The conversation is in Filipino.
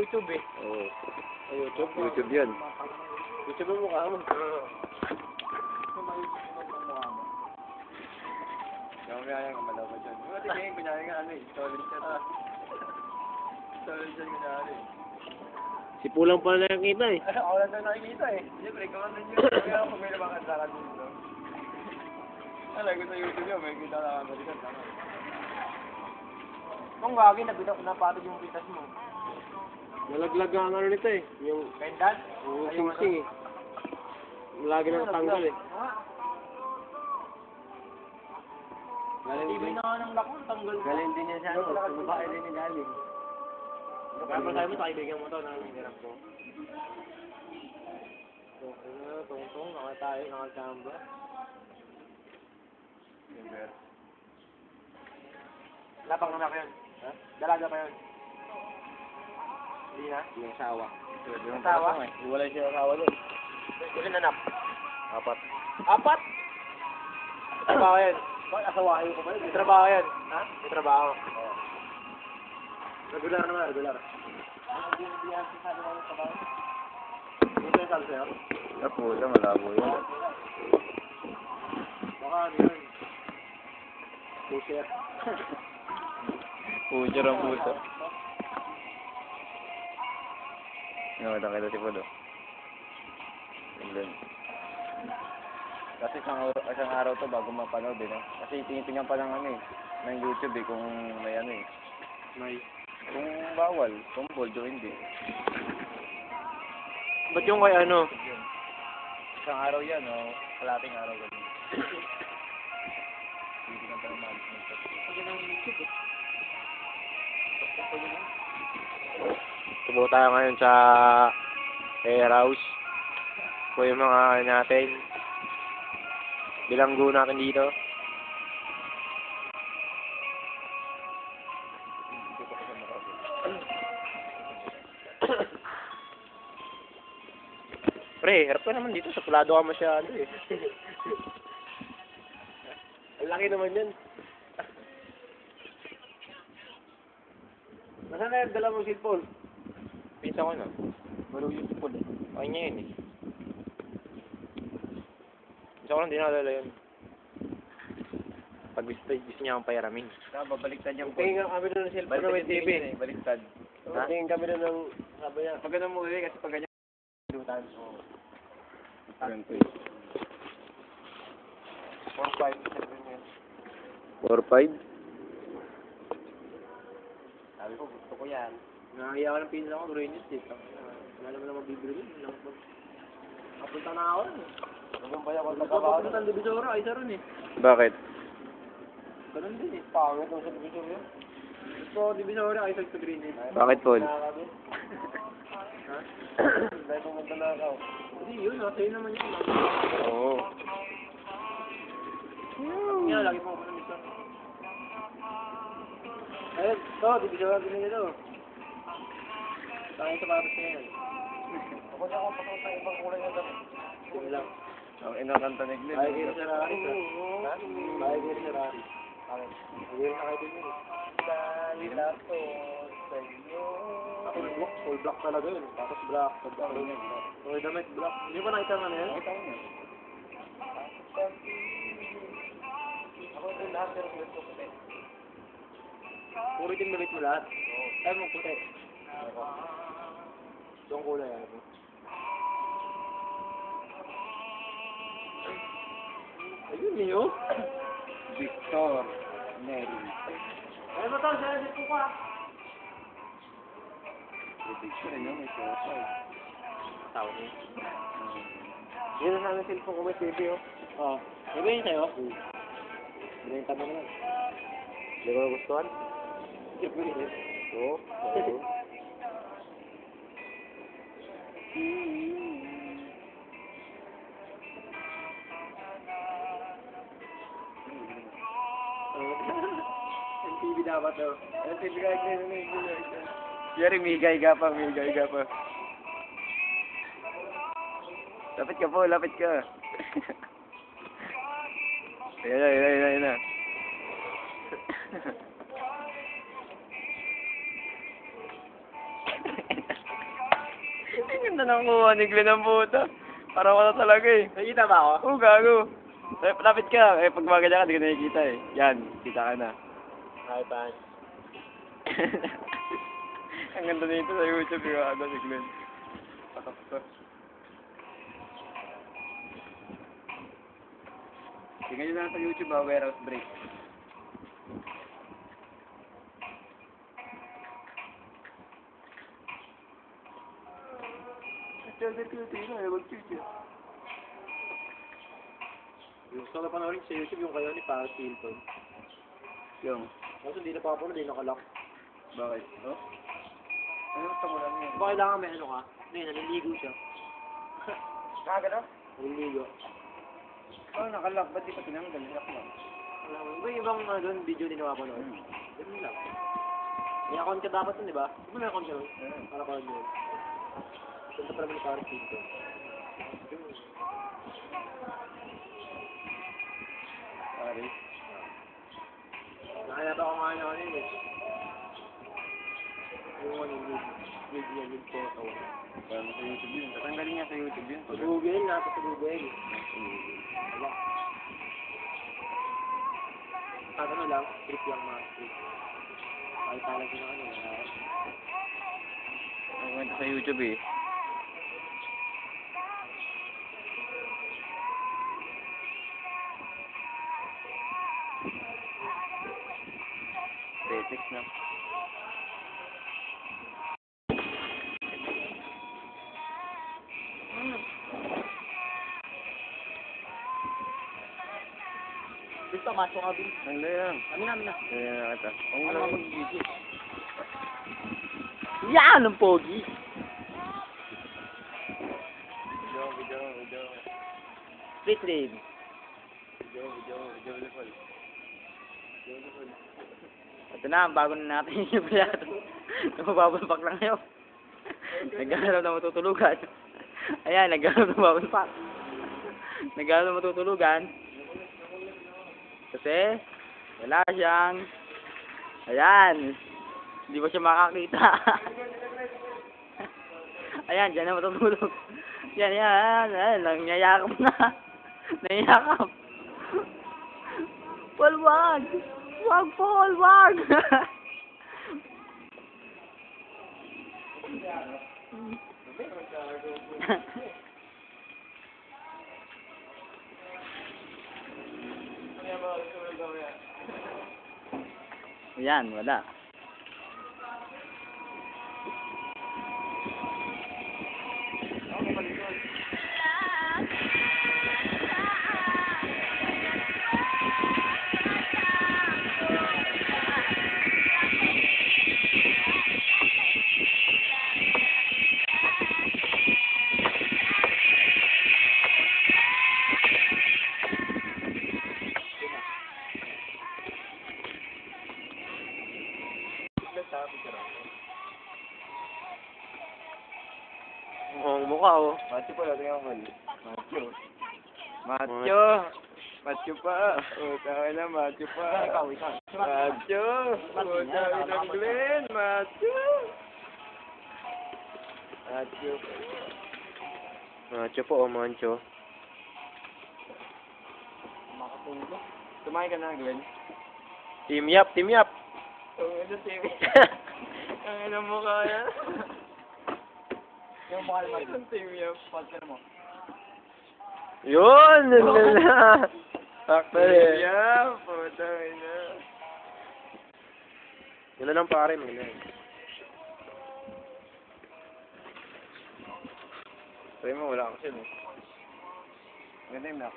YouTube eh. Oo. Sa YouTube. YouTube yan. YouTube mo mukha mo. Mamaya yan, kamalaw ko dyan. Buti ngayon, kunyari nga ano eh, solid siya ta. Solid siya kunyari. Si Pulang pala nakikita eh. Ako lang na nakikita eh. Siyempre, ikaw ang nandiyo. Kaya ako may nabakan sa akin dito. Alam ko sa YouTube yun, may kita lang ako dito. Tama. Kung gagi, nabita ko napatid yung pitas mo. Nalaglag ang ano nito eh. Yung Pendan? yung singsing eh. Lagi nang tanggal eh. Galing din. na ng lako, tanggal. Galing din niya sa ano. Sumabahay din ni galing. Kaya pa sabi mo, kaibigan mo to, nanginirap ko. So, ano, tong-tong, nakatayo, nakachamba. Lapang naman yun. Ha? Dalaga pa yun. Hindi na? Yung sawa. Yung Asawa? Wala siya asawa doon. Ilan anak? Apat. Apat? Trabaho yan. Bakit asawahin ko pa yun? Trabaho yan. Ha? May trabaho. Regular naman, regular. Hindi yan sabi ko yung trabaho. Hindi yung sabi sa'yo? Apo, yan, malabo yun. Baka ano yun? Pusher. Puja ang puto. Nakita kita si Pudo. England. Kasi isang, araw- isang araw to bago mapanood eh, no? Kasi tinitingnan pa lang ano eh, ng YouTube eh, kung may ano eh. May. Kung bawal, kung boldo hindi. Ba't yung kay ano? Isang araw yan, no? Kalating araw ganun. Tinitingnan pa ng management. Pagyan ng YouTube eh. Tubo tayo ngayon sa air house. Yung mga ano natin. Bilanggo natin dito. Pre, harap ka naman dito. Sakulado ka masyado eh. Ang laki naman yan. Nasaan na yung dala cellphone? Pinsa ko na. Yung cellphone eh. Ay niya yun eh. Pinsa ko lang dinadala yun. Pag gusto, gusto niya akong payaramin. Kaya babaliktad yung Tingin nga kami doon ng cellphone na may TV. eh, baliktad. Ha? Tingin kami doon ng, sabi niya, Pag ganun mo ulit kasi pag ganyan. dutan. Ganito 4-5, sabi niya. 4-5? Sabi ko, gusto ko yan. Nakakaya ko ng pinsa ko, Reynes eh. Wala naman na yun. Wala naman. Kapunta na ako. Ganun ba yung Wala ko papunta ng Divisora, ay isa ron eh. Bakit? Ganun din eh. Pangit ako sa Divisora. Gusto ko Divisora, ay sa Green eh. Bakit, Paul? Ha? Dahil pumunta na ako. Hindi yun, nasa yun naman yun. Oo. Yan, lagi po ako dito. Ayun, to, Divisora din nila to. Tayo sa papas na yan. Ako na ako ibang kulay na damit. Yun lang. Ang inakanta ni Glenn. Bahay kayo sa Rari. Bahay kayo sa Rari. Bakit? Hindi rin nakaibig yun eh. Dali na to sa iyo. Full black, full black talaga yun. Tapos black, full black. Okay, damit, black. Hindi ba nakita na yan? Nakita ko yun. Ako din lahat pero gusto ko puti. Puro din damit mo lahat? Oo. Ay, mo puti. Yung kulay ano? Ayun eh, oh. Victor Neri. Ano ba to? Saan ko ka? Victor, yun, may sofa eh. Tao niya. Yun na sana cellphone ko may TV, oh. Oo. Di ba yun sa'yo? Hmm. Binenta mo naman. Hindi ko gustuhan? Oo. Oo. TV dapat, oh. Ang TV ka, Jerry, migay ka pa, migay ka pa. Lapit ka po, lapit ka. Ayan na, ayan na, ayan na, Ang ganda ng kuha ni Glenn ang puta. Parang wala talaga eh. Nakita ba ako? Oo, gago. Eh, lapit ka. Eh, pag magaganyan ka, di ka nakikita eh. Yan, kita ka na. Hi, pan. Ang ganda nito sa YouTube yung ano si Glenn. Pakapos. Tingnan nyo lang sa YouTube ah, warehouse break. Yung gusto ko na panoorin sa YouTube yung kayo ni Paris Hilton. Yung, Kaso hindi na pa ako hindi nakalock. bakit? Oh? Ano gusto mo lang yun? Ba kailangan may ano ka? Hindi, naliligo siya. Nakagano? Naliligo. Oh, nakalock. Ba't di pa tinanggal? Lock mo. Alam mo, yung ibang ano, doon, video din na mapanood. Ganun lang. May account ka dapat nun, di ba? Di ba may account ka nun? Hmm. Para pa yun. Ganda pa naman ni Paris Hilton. Pare. Nakaya pa ako nga ano yun eh. Yung ano, yung video, yung photo. Parang sa YouTube yun. Tatanggalin niya sa YouTube yun. Sa Google, nasa sa Google. Wala. At ano lang, trip lang mga trip. Kahit talaga na ano, wala. Ang kwento sa YouTube eh. Basta macho nga bin. Ang lang. Kami namin na. Kaya na kita. Ang Ano nga mag-video? Yan ang pogi! Video, video, video. Street raid. Video, video, video, video. Ito na, bago na natin yung plato. Mababulpak lang ngayon. Naghahanap na matutulugan. Ayan, naghahanap na mababulpak. Naghahanap na matutulugan. Kasi, wala siyang, ayan, hindi ba siya makakita. ayan, dyan na matutulog. Yan, yan, ayan, nangyayakap na. Nangyayakap. Paul, wag! Wag, Paul, wag! Yan, wala. Mukhang mukha, oh. Macho pala, tingnan ko. Macho. Macho. Macho pa. Oh, tayo na, macho pa. Macho. Oh, tayo ng Glenn. Macho. Macho. Macho po, oh, mancho. Makatulog. Tumahin ka na, Glenn. Team yap, team yap. Oh, ano, TV? Ang ina mo kaya. Yung naman. Ang TV yan. Podcast mo. Yun! Yun na! Sakto eh. Yeah, puta ina. Yun na lang pare, mo na. Sabi mo, wala ako siya? Ganda yung knock.